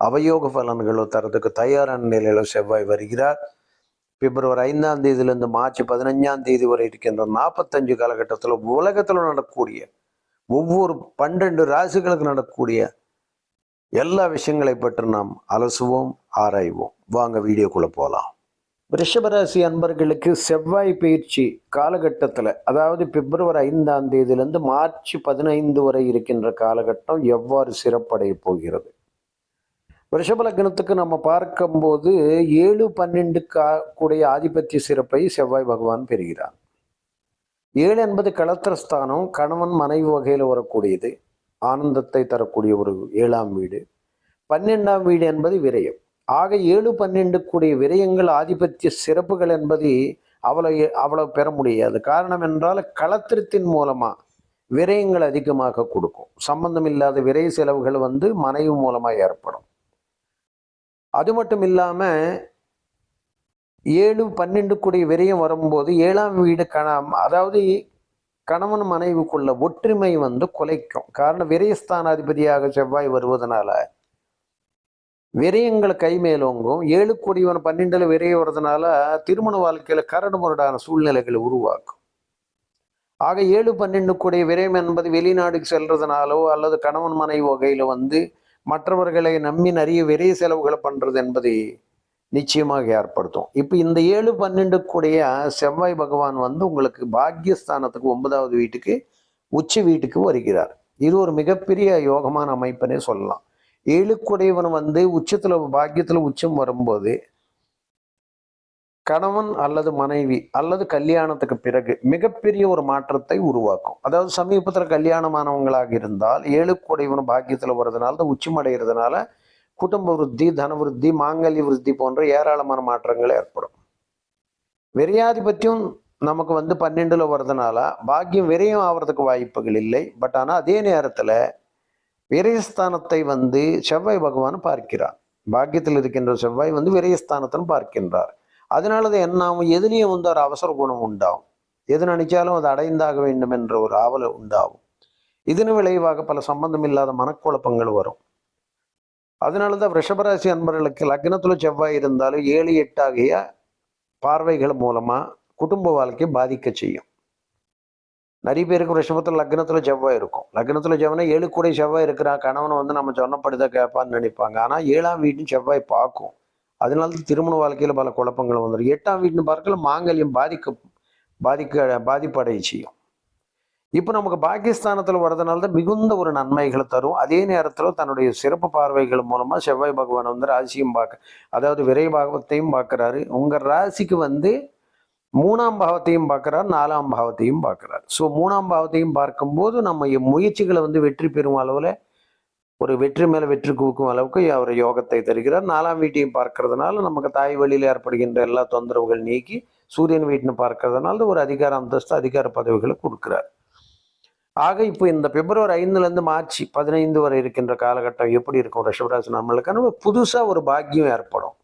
அவயோக பலன்களோ தரதுக்கு தயாரான நிலையில செவ்வாய் வருகிறார். பிப்ரவரி ஐந்தாம் தேதியிலிருந்து மார்ச் பதினஞ்சாம் தேதி வரை இருக்கின்ற நாற்பத்தஞ்சு காலகட்டத்தில் உலகத்தில் நடக்கக்கூடிய ஒவ்வொரு பன்னெண்டு ராசிகளுக்கு நடக்கக்கூடிய எல்லா விஷயங்களை பற்றி நாம் அலசுவோம் ஆராய்வோம். வாங்க வீடியோக்குள்ளே போகலாம் ரிஷபராசி அன்பர்களுக்கு செவ்வாய் பயிற்சி காலகட்டத்தில் அதாவது பிப்ரவரி ஐந்தாம் தேதியிலிருந்து மார்ச் பதினைந்து வரை இருக்கின்ற காலகட்டம் எவ்வாறு சிறப்படைய போகிறது? ரிஷபலக்னத்துக்கு நம்ம பார்க்கும்போது ஏழு பன்னெண்டு கா கூடிய ஆதிபத்திய சிறப்பை செவ்வாய் பகவான் பெறுகிறார். ஏழு என்பது களத்திரஸ்தானம் கணவன் மனைவி வகையில் வரக்கூடியது ஆனந்தத்தை தரக்கூடிய ஒரு ஏழாம் வீடு. பன்னெண்டாம் வீடு என்பது விரயம். ஆக ஏழு பன்னெண்டு கூடிய விரயங்கள் ஆதிபத்திய சிறப்புகள் என்பது அவ்வளவு அவ்வளவு பெற முடியாது. காரணம் என்றால் களத்திரத்தின் மூலமா விரயங்கள் அதிகமாக கொடுக்கும். சம்பந்தம் இல்லாத விரை செலவுகள் வந்து மனைவி மூலமா ஏற்படும். அது மட்டும் இல்லாமல் ஏழு பன்னெண்டு கூடிய விரயம் வரும்போது ஏழாம் வீடு கண அதாவது கணவன் மனைவிக்குள்ள ஒற்றுமை வந்து குலைக்கும். காரணம் விரயஸ்தானாதிபதியாக செவ்வாய் வருவதனால விரயங்கள் கை மேலோங்கும் ஏழு கோடிவன் பன்னெண்டுல விரைய வர்றதுனால திருமண வாழ்க்கையில கரடு முரடான சூழ்நிலைகளை உருவாக்கும். ஆக ஏழு பன்னெண்டு கூடிய விரயம் என்பது வெளிநாடுக்கு செல்றதுனாலோ அல்லது கணவன் மனைவி வகையில வந்து மற்றவர்களை நம்பி நிறைய விரை செலவுகளை பண்றது என்பதை நிச்சயமாக ஏற்படுத்தும். இப்போ இந்த ஏழு பன்னெண்டு கூடிய செவ்வாய் பகவான் வந்து உங்களுக்கு பாக்கியஸ்தானத்துக்கு ஒன்பதாவது வீட்டுக்கு உச்ச வீட்டுக்கு வருகிறார். இது ஒரு மிகப்பெரிய யோகமான அமைப்புனே சொல்லலாம். ஏழுக்குடையவன் வந்து உச்சத்தில் பாக்கியத்தில் உச்சம் வரும்போது கணவன் அல்லது மனைவி அல்லது கல்யாணத்துக்கு பிறகு மிகப்பெரிய ஒரு மாற்றத்தை உருவாக்கும். அதாவது சமீபத்தில் கல்யாணமானவங்களாக இருந்தால் ஏழுக்குடையவன் பாக்கியத்தில் வர்றதுனால தான் உச்சமடைகிறதுனால குடும்ப விருத்தி தனவிருத்தி மாங்கல்ய விருத்தி போன்ற ஏராளமான மாற்றங்கள் ஏற்படும். விரையாதிபத்தியம் நமக்கு வந்து பன்னெண்டுல வர்றதுனால பாக்கியம் விரயம் ஆகிறதுக்கு வாய்ப்புகள் இல்லை. பட் ஆனால் அதே நேரத்தில் விரயஸ்தானத்தை வந்து செவ்வாய் பகவான் பார்க்கிறார். பாக்கியத்தில் இருக்கின்ற செவ்வாய் வந்து விரயஸ்தானத்தில் பார்க்கின்றார். அதனால தான் என்ன ஆகும் எதுலேயும் வந்து ஒரு அவசர குணம் உண்டாகும். எது நினைச்சாலும் அது அடைந்தாக வேண்டும் என்ற ஒரு ஆவல் உண்டாகும். இதன் விளைவாக பல சம்பந்தம் இல்லாத மனக்குழப்பங்கள் வரும். அதனால தான் ரிஷபராசி அன்பர்களுக்கு லக்னத்தில் செவ்வாய் இருந்தாலும் ஏழு எட்டாகிய பார்வைகள் மூலமாக குடும்ப வாழ்க்கையை பாதிக்க செய்யும். நிறைய பேருக்கு ரிஷபத்தில் லக்னத்தில் செவ்வாய் இருக்கும். லக்னத்தில் செவ்வாய் ஏழு கூட செவ்வாய் இருக்கிறா கணவன் வந்து நம்ம சொன்னப்படுதான் கேட்பான்னு நினைப்பாங்க. ஆனால் ஏழாம் வீட்டும் செவ்வாய் பார்க்கும். அதனால தான் திருமண வாழ்க்கையில் பல குழப்பங்கள் வந்துடும் எட்டாம் வீட்டின் பார்க்கல மாங்கல்யம் பாதிக்க பாதிக்க பாதிப்படைய செய்யும். இப்போ நமக்கு பாகிஸ்தானத்தில் வர்றதுனால தான் மிகுந்த ஒரு நன்மைகளை தரும். அதே நேரத்தில் தன்னுடைய சிறப்பு பார்வைகள் மூலமாக செவ்வாய் பகவான் வந்து ராசியும் பார்க்க அதாவது விரை பாகவத்தையும் பார்க்குறாரு உங்கள் ராசிக்கு வந்து மூணாம் பாவத்தையும் பார்க்குறார் நாலாம் பாவத்தையும் பார்க்குறார் ஸோ மூணாம் பாவத்தையும் பார்க்கும்போது நம்ம முயற்சிகளை வந்து வெற்றி பெறும் அளவில் ஒரு வெற்றி மேலே வெற்றி குவிக்கும் அளவுக்கு அவர் யோகத்தை தருகிறார். நாலாம் வீட்டையும் பார்க்கறதுனால நமக்கு தாய் வழியில் ஏற்படுகின்ற எல்லா தொந்தரவுகள் நீக்கி சூரியன் வீட்டுன்னு பார்க்கறதுனால ஒரு அதிகார அந்தஸ்து அதிகார பதவிகளை கொடுக்குறார். ஆக இப்போ இந்த பிப்ரவரி ஐந்துலேருந்து மார்ச் பதினைந்து வரை இருக்கின்ற காலகட்டம் எப்படி இருக்கும்? ரிஷபராசி நம்மளுக்கு புதுசாக ஒரு பாக்கியம் ஏற்படும்.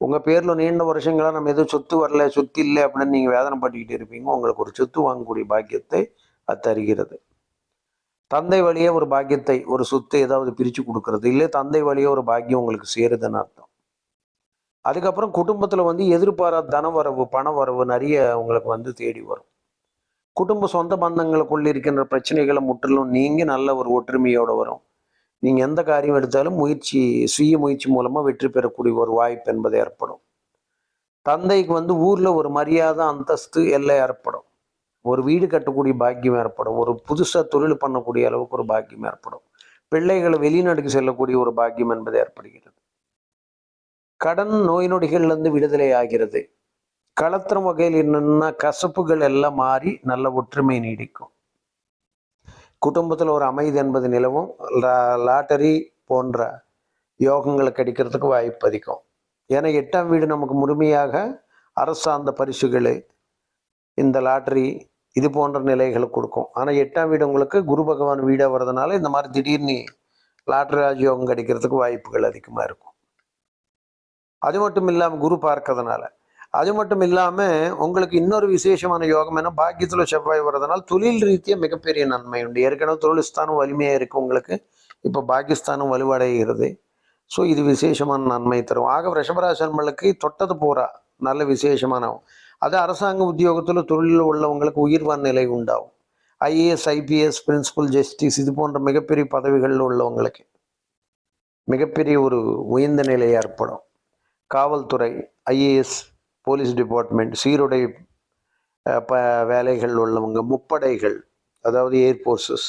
உங்கள் பேரில் நீண்ட வருஷங்களாக நம்ம எதுவும் சொத்து வரல சொத்து இல்லை அப்படின்னு நீங்கள் வேதனைப்பட்டுக்கிட்டு இருப்பீங்க. உங்களுக்கு ஒரு சொத்து வாங்கக்கூடிய பாக்கியத்தை அது தருகிறது. தந்தை வழியே ஒரு பாக்கியத்தை ஒரு சொத்தை ஏதாவது பிரித்து கொடுக்கறது இல்லை தந்தை வழியே ஒரு பாக்கியம் உங்களுக்கு சேருதுன்னு அர்த்தம். அதுக்கப்புறம் குடும்பத்தில் வந்து எதிர்பாராத தன வரவு பண வரவு நிறைய உங்களுக்கு வந்து தேடி வரும். குடும்ப சொந்த பந்தங்களுக்குள்ள இருக்கின்ற பிரச்சனைகளை முற்றிலும் நீங்கள் நல்ல ஒரு ஒற்றுமையோடு வரும். நீங்கள் எந்த காரியம் எடுத்தாலும் முயற்சி சுய முயற்சி மூலமாக வெற்றி பெறக்கூடிய ஒரு வாய்ப்பு என்பது ஏற்படும். தந்தைக்கு வந்து ஊரில் ஒரு மரியாதை அந்தஸ்து எல்லாம் ஏற்படும். ஒரு வீடு கட்டக்கூடிய பாக்கியம் ஏற்படும். ஒரு புதுசாக தொழில் பண்ணக்கூடிய அளவுக்கு ஒரு பாக்கியம் ஏற்படும். பிள்ளைகளை வெளிநாட்டுக்கு செல்லக்கூடிய ஒரு பாக்கியம் என்பது ஏற்படுகிறது. கடன் நோய் நொடிகள்லேருந்து விடுதலை ஆகிறது. களத்திரம் வகையில் என்னென்னா கசப்புகள் எல்லாம் மாறி நல்ல ஒற்றுமை நீடிக்கும். குடும்பத்தில் ஒரு அமைதி என்பது நிலவும். லாட்டரி போன்ற யோகங்களை கிடைக்கிறதுக்கு வாய்ப்பு அதிகம். ஏன்னா எட்டாம் வீடு நமக்கு முழுமையாக அரசாந்த பரிசுகள். இந்த லாட்டரி இது போன்ற நிலைகளை கொடுக்கும். ஆனால் எட்டாம் வீடு உங்களுக்கு குரு பகவான் வீடாக வர்றதுனால இந்த மாதிரி திடீர்னு லாட்ரி ராஜயோகம் கிடைக்கிறதுக்கு வாய்ப்புகள் அதிகமாக இருக்கும். அது மட்டும் இல்லாமல் குரு பார்க்கறதுனால. அது மட்டும் இல்லாமல் உங்களுக்கு இன்னொரு விசேஷமான யோகம் என்ன? பாக்கியத்தில் செவ்வாய் வர்றதுனால தொழில் ரீதியாக மிகப்பெரிய நன்மை உண்டு. ஏற்கனவே தொழில்ஸ்தானம் வலிமையாக இருக்குது உங்களுக்கு. இப்போ பாகிஸ்தானும் வலுவடைகிறது. ஸோ இது விசேஷமான நன்மை தரும். ஆக ரிஷபராசன்மலுக்கு தொட்டது பூரா நல்ல விசேஷமான அது அரசாங்க உத்தியோகத்தில் தொழிலில் உள்ளவங்களுக்கு உயிர்வான் நிலை உண்டாகும். ஐஏஎஸ் ஐபிஎஸ் பிரின்சிபல் ஜஸ்டிஸ் இது போன்ற மிகப்பெரிய பதவிகளில் உள்ளவங்களுக்கு மிகப்பெரிய ஒரு உயர்ந்த நிலை ஏற்படும். காவல்துறை ஐஏஎஸ் போலீஸ் டிபார்ட்மெண்ட் சீருடை ப வேலைகள் உள்ளவங்க முப்படைகள் அதாவது ஏர்ஃபோர்ஸஸ்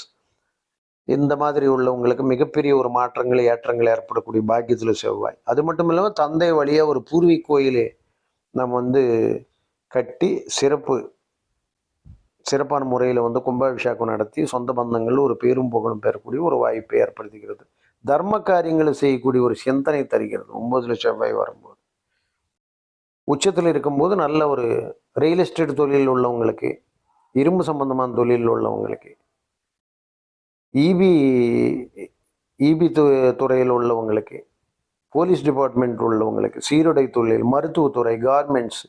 இந்த மாதிரி உள்ளவங்களுக்கு மிகப்பெரிய ஒரு மாற்றங்கள் ஏற்றங்கள் ஏற்படக்கூடிய பாக்கியத்தில் செவ்வாய். அது மட்டும் இல்லாமல் தந்தை வழியாக ஒரு பூர்வீக கோயிலே நம்ம வந்து கட்டி சிறப்பு சிறப்பான முறையில் வந்து கும்பாபிஷேகம் நடத்தி சொந்த பந்தங்கள் ஒரு பேரும் புகழும் பெறக்கூடிய ஒரு வாய்ப்பை ஏற்படுத்துகிறது தர்ம காரியங்களை செய்யக்கூடிய ஒரு சிந்தனை தருகிறது ஒன்பதுல செவ்வாய் வரும்போது. உச்சத்தில் இருக்கும்போது நல்ல ஒரு ரியல் எஸ்டேட் தொழில் உள்ளவங்களுக்கு இரும்பு சம்பந்தமான தொழில் உள்ளவங்களுக்கு இபி இபி துறையில் உள்ளவங்களுக்கு போலீஸ் டிபார்ட்மெண்ட் உள்ளவங்களுக்கு சீருடை தொழில் மருத்துவத்துறை கார்மெண்ட்ஸ்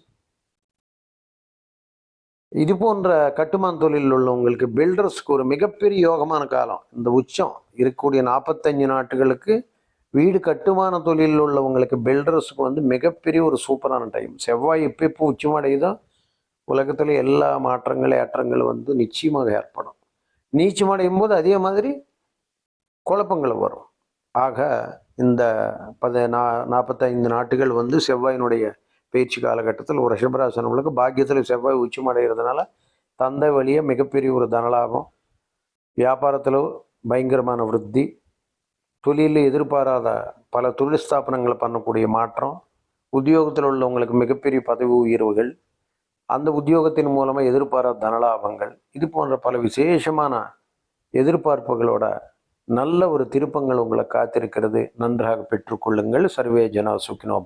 இது போன்ற கட்டுமான தொழிலில் உள்ளவங்களுக்கு பில்டர்ஸ்க்கு ஒரு மிகப்பெரிய யோகமான காலம். இந்த உச்சம் இருக்கக்கூடிய நாற்பத்தஞ்சு நாட்டுகளுக்கு வீடு கட்டுமான தொழிலில் உள்ளவங்களுக்கு பில்டர்ஸ்க்கு வந்து மிகப்பெரிய ஒரு சூப்பரான டைம் செவ்வாய் எப்போ எப்போ உச்சமடையுதோ உலகத்தில் எல்லா மாற்றங்கள் ஏற்றங்கள் வந்து நிச்சயமாக ஏற்படும். நீச்சமடையும் போது அதே மாதிரி குழப்பங்கள் வரும். ஆக இந்த பத நா நாற்பத்தைந்து நாட்டுகள் வந்து செவ்வாயினுடைய பேச்சு காலகட்டத்தில் ஒரு ரிஷபராசனங்களுக்கு பாக்கியத்தில் செவ்வாய் உச்சமடைகிறதுனால தந்தை வழியே மிகப்பெரிய ஒரு தனலாபம். வியாபாரத்தில் பயங்கரமான விருத்தி. தொழிலில் எதிர்பாராத பல தொழில் ஸ்தாபனங்களை பண்ணக்கூடிய மாற்றம். உத்தியோகத்தில் உள்ளவங்களுக்கு மிகப்பெரிய பதவி உயர்வுகள். அந்த உத்தியோகத்தின் மூலமாக எதிர்பாராத தனலாபங்கள். இது போன்ற பல விசேஷமான எதிர்பார்ப்புகளோட நல்ல ஒரு திருப்பங்கள் உங்களை காத்திருக்கிறது. நன்றாக பெற்றுக்கொள்ளுங்கள். சர்வே ஜனா சுக்கினோ